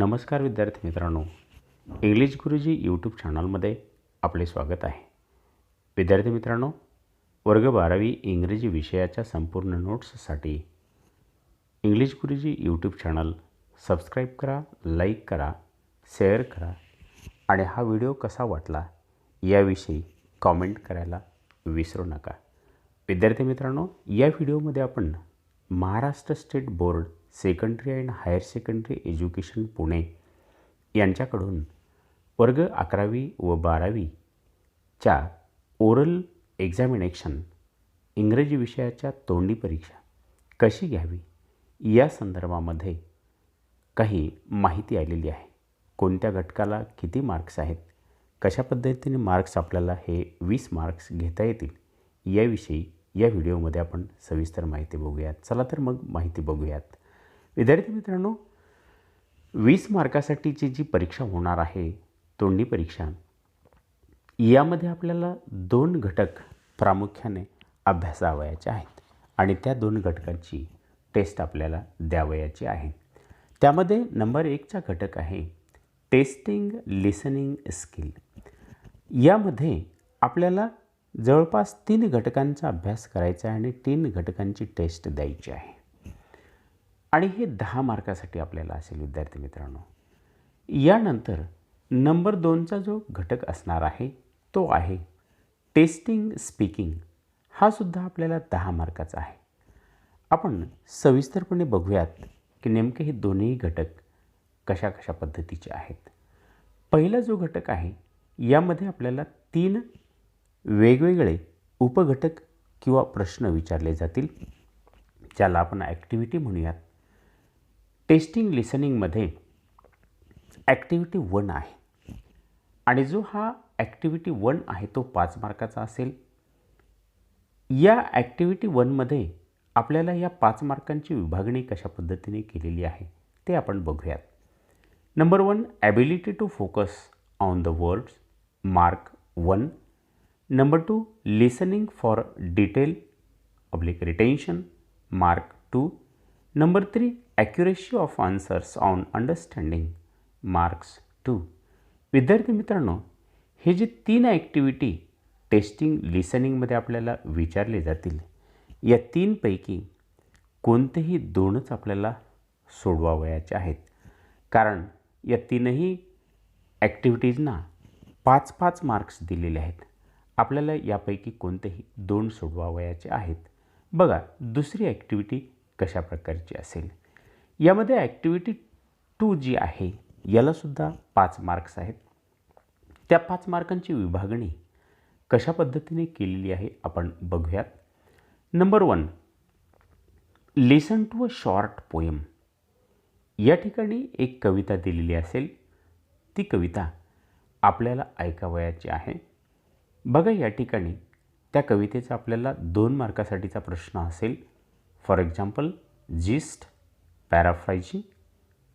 नमस्कार विद्यार्थी मित्रांनो. इंग्लिश गुरुजी यूट्यूब चॅनलमध्ये आपले स्वागत आहे. विद्यार्थी मित्रांनो वर्ग बारावी इंग्रजी विषयाच्या संपूर्ण नोट्ससाठी English Guruji YouTube channel subscribe करा लाईक करा शेअर करा आणि हा व्हिडिओ कसा वाटला याविषयी कॉमेंट करायला विसरू नका. विद्यार्थी मित्रांनो या व्हिडिओमध्ये आपण Maharashtra state board secondary and higher secondary education Pune यांच्याकडून वर्ग अकरावी व बारावीच्या ओरल एक्झामिनेशन इंग्रजी विषयाच्या तोंडी परीक्षा कशी घ्यावी? या संदर्भामध्ये काही माहिती आलेली आहे. कोणत्या घटकाला किती मार्क्स आहेत? कशा पद्धतीने मार्क्स आपल्याला हे वीस मार्क्स घेता येतील? याविषयी या व्हिडिओमध्ये आपण सविस्तर माहिती बघूयात. चला तर मग माहिती बघूयात. विद्यार्थी मित्रांनो वीस मार्कासाठीची जी परीक्षा होणार आहे तोंडी परीक्षा यामध्ये आपल्याला दोन घटक प्रामुख्याने अभ्यासावयाचे आहेत आणि त्या दोन घटकांची टेस्ट आपल्याला द्यावयाची आहे त्यामध्ये नंबर एकचा घटक आहे टेस्टिंग लिसनिंग स्किल यामध्ये आपल्याला जवळपास तीन घटकांचा अभ्यास करायचा आहे आणि तीन घटकांची टेस्ट द्यायची आहे. आणि हे दहा मार्कासाठी आपल्याला असेल विद्यार्थी मित्रांनो. यानंतर नंबर दोनचा जो घटक असणार आहे तो आहे टेस्टिंग स्पीकिंग. हा सुद्धा आपल्याला दहा मार्काचा आहे. आपण सविस्तरपणे बघूयात की नेमके हे दोन्ही घटक कशा कशा पद्धतीचे आहेत. पहिला जो घटक आहे यामध्ये आपल्याला तीन वेगवेगळे उपघटक किंवा प्रश्न विचारले जातील ज्याला आपण ॲक्टिव्हिटी म्हणूयात. टेस्टिंग लिसनिंगमध्ये ॲक्टिव्हिटी वन आहे. आणि जो हा ॲक्टिव्हिटी वन आहे तो पाच मार्काचा असेल. या ॲक्टिव्हिटी वनमध्ये आपल्याला या पाच मार्कांची विभागणी कशा पद्धतीने केलेली आहे ते आपण बघूयात. Number one ability to focus on the words mark one number two listening for detail oblique retention mark two number three accuracy of answers on understanding marks two विद्यार्थी मित्रांनो हे जे तीन ॲक्टिव्हिटी टेस्टिंग लिसनिंगमध्ये आपल्याला विचारले जातील या तीनपैकी कोणतेही दोनच आपल्याला सोडवावयाचे आहेत. कारण या तीनही ॲक्टिव्हिटीजना पाच पाच मार्क्स दिलेले आहेत. आपल्याला यापैकी कोणतेही दोन सोडवावयाचे आहेत. बघा दुसरी ॲक्टिव्हिटी कशा प्रकारची असेल? यामध्ये ॲक्टिव्हिटी टू जी आहे यालासुद्धा पाच मार्क्स आहेत. त्या पाच मार्कांची विभागणी कशा पद्धतीने केलेली आहे आपण बघूयात. Number one lesson two a short poem. या ठिकाणी एक कविता दिलेली असेल. ती कविता आपल्याला ऐकावयाची आहे. बघा या ठिकाणी त्या कवितेचा आपल्याला दोन मार्कासाठीचा प्रश्न असेल. फॉर एक्झाम्पल जिस्ट पॅराफ्रायझिंग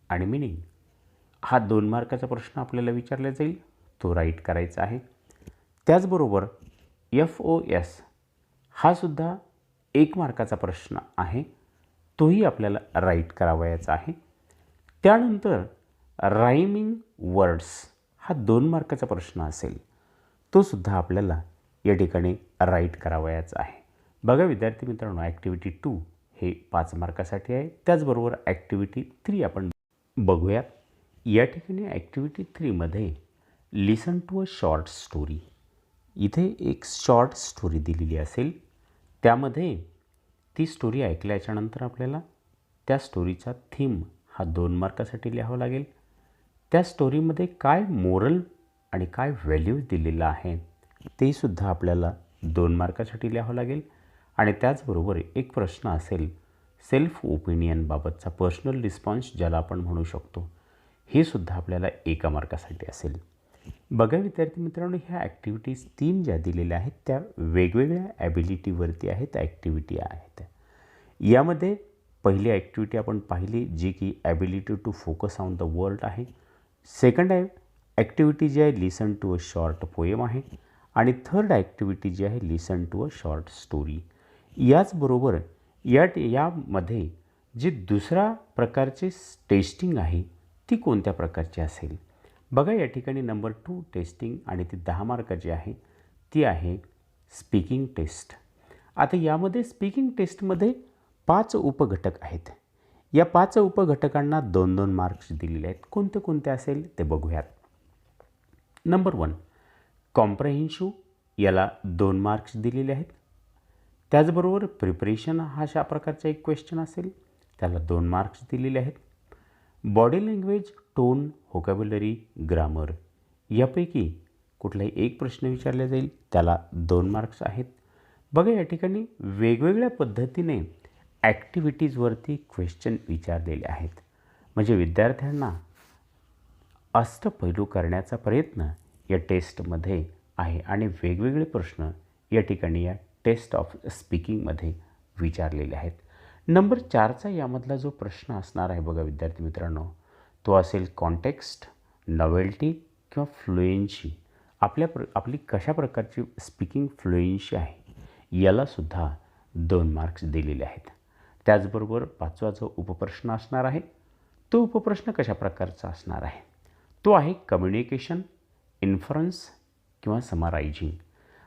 आणि मिनिंग. हा दोन मार्काचा प्रश्न आपल्याला विचारला जाईल. तो राईट करायचा आहे. त्याचबरोबर एफ ओ एस हा सुद्धा एक मार्काचा प्रश्न आहे. तोही आपल्याला राईट करावयाचा आहे. त्यानंतर रायमिंग वर्ड्स हा दोन मार्काचा प्रश्न असेल. तो सुद्धा आपल्याला या ठिकाणी राईट करावयाचा आहे. बघा विद्यार्थी मित्रांनो ॲक्टिव्हिटी टू हे पाच मार्कासाठी आहे. त्याचबरोबर ॲक्टिव्हिटी थ्री आपण बघूयात. या ठिकाणी activity थ्रीमध्ये listen to a short story इथे एक शॉर्ट स्टोरी दिलेली असेल. त्यामध्ये ती स्टोरी ऐकल्याच्यानंतर आपल्याला त्या स्टोरीचा थीम हा दोन मार्कासाठी लिहावा लागेल. त्या स्टोरीमध्ये काय मोरल आणि काय व्हॅल्यू दिलेलं आहे ते सुद्धा आपल्याला दोन मार्कासाठी लिहावं लागेल. आणि त्याचबरोबर एक प्रश्न असेल सेल्फ ओपिनियनबाबतचा पर्सनल रिस्पॉन्स ज्याला आपण म्हणू शकतो हे सुद्धा आपल्याला एका मार्कासाठी असेल. बघा विद्यार्थी मित्रांनो ह्या ॲक्टिव्हिटीज तीन ज्या दिलेल्या आहेत त्या वेगवेगळ्या ॲबिलिटीवरती आहेत ॲक्टिव्हिटी आहेत. यामध्ये पहिली ॲक्टिव्हिटी आपण पाहिली जी की ability to focus on the world आहे. सेकंड आहे ॲक्टिव्हिटी जी आहे listen to a short poem आहे. आणि थर्ड ॲक्टिव्हिटी जी आहे listen to a short story याचबरोबर या यामध्ये जे दुसरा प्रकारचे टेस्टिंग आहे ती कोणत्या प्रकारची असेल? बघा या ठिकाणी नंबर टू टेस्टिंग आणि ती दहा मार्काची आहे. ती आहे स्पीकिंग टेस्ट. आता यामध्ये स्पीकिंग टेस्टमध्ये पाच उपघटक आहेत. या पाच उपघटकांना दोन दोन मार्क्स दिलेले आहेत. कोणते कोणते असेल ते बघूयात. नंबर वन कॉम्प्रहेन्शिव याला दोन मार्क्स दिलेले आहेत. त्याचबरोबर प्रिपरेशन हा अशा प्रकारचा एक क्वेश्चन असेल. त्याला दोन मार्क्स दिलेले आहेत. Body language tone vocabulary grammar यापैकी कुठलाही एक प्रश्न विचारला जाईल त्याला दोन मार्क्स आहेत. बघा या ठिकाणी वेगवेगळ्या पद्धतीने ॲक्टिव्हिटीजवरती क्वेश्चन विचारलेले आहेत. म्हणजे विद्यार्थ्यांना अष्टपैलू करण्याचा प्रयत्न या टेस्टमध्ये आहे. आणि वेगवेगळे प्रश्न या ठिकाणी या टेस्ट ऑफ स्पीकिंगमध्ये विचारलेले आहेत. नंबर चारचा यामधला जो प्रश्न असणार आहे बघा विद्यार्थी मित्रांनो तो असेल कॉन्टेक्स्ट नॉवेल्टी किंवा फ्लुएन्शी आपल्या प्र आपली कशा प्रकारची स्पीकिंग फ्लुएन्शी आहे यालासुद्धा दोन मार्क्स दिलेले आहेत. त्याचबरोबर पाचवा जो उपप्रश्न असणार आहे तो उपप्रश्न कशा प्रकारचा असणार आहे? तो आहे कम्युनिकेशन इन्फरन्स किंवा समारायझिंग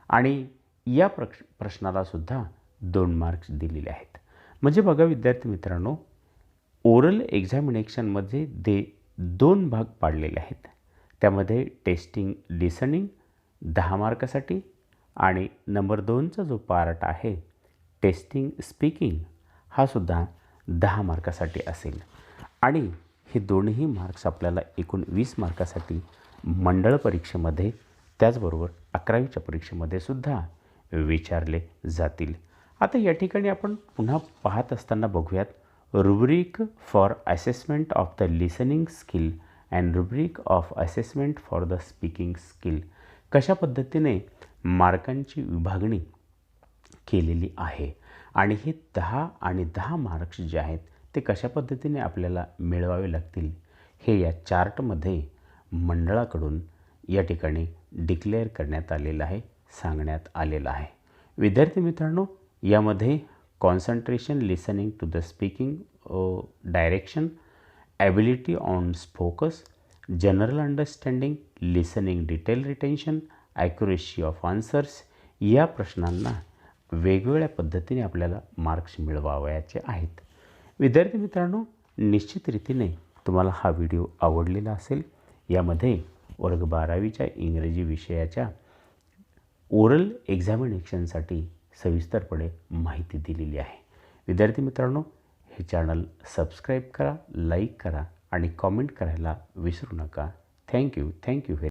आणि या प्रक्ष प्रश्नालासुद्धा दोन मार्क्स दिलेले आहेत. म्हणजे बघा विद्यार्थी मित्रांनो ओरल एक्झामिनेशनमध्ये दे दोन भाग पाडलेले आहेत. त्यामध्ये टेस्टिंग लिसनिंग दहा मार्कासाठी आणि नंबर दोनचा जो पार्ट आहे टेस्टिंग स्पीकिंग हा सुद्धा दहा मार्कासाठी असेल. आणि हे दोन्ही मार्क्स आपल्याला एकूण वीस मार्कासाठी मंडळ परीक्षेमध्ये त्याचबरोबर अकरावीच्या परीक्षेमध्ये सुद्धा विचारले जातील. आता या ठिकाणी आपण पुन्हा पाहत असताना बघूयात rubric for assessment of the listening skill and rubric of assessment for the speaking skill कशा पद्धतीने मार्कांची विभागणी केलेली आहे आणि हे दहा आणि दहा मार्क्स जे आहेत ते कशा पद्धतीने आपल्याला मिळवावे लागतील हे या चार्टमध्ये मंडळाकडून या ठिकाणी डिक्लेअर करण्यात आलेलं आहे. सांगण्यात आलेलं आहे. विद्यार्थी मित्रांनो यामध्ये concentration listening to the speaking direction ability on focus general understanding listening detail retention accuracy of answers या प्रश्नांना वेगवेगळ्या पद्धतीने आपल्याला मार्क्स मिळवावयाचे आहेत. विद्यार्थी मित्रांनो निश्चित रीतीने तुम्हाला हा व्हिडिओ आवडलेला असेल. यामध्ये वर्ग बारावीच्या इंग्रजी विषयाच्या ओरल एक्झामिनेशनसाठी सविस्तरपणे माहिती दिलेली आहे. विद्यार्थी मित्रांनो हे चॅनल सबस्क्राईब करा लाईक करा आणि कॉमेंट करायला विसरू नका. Thank you thank you very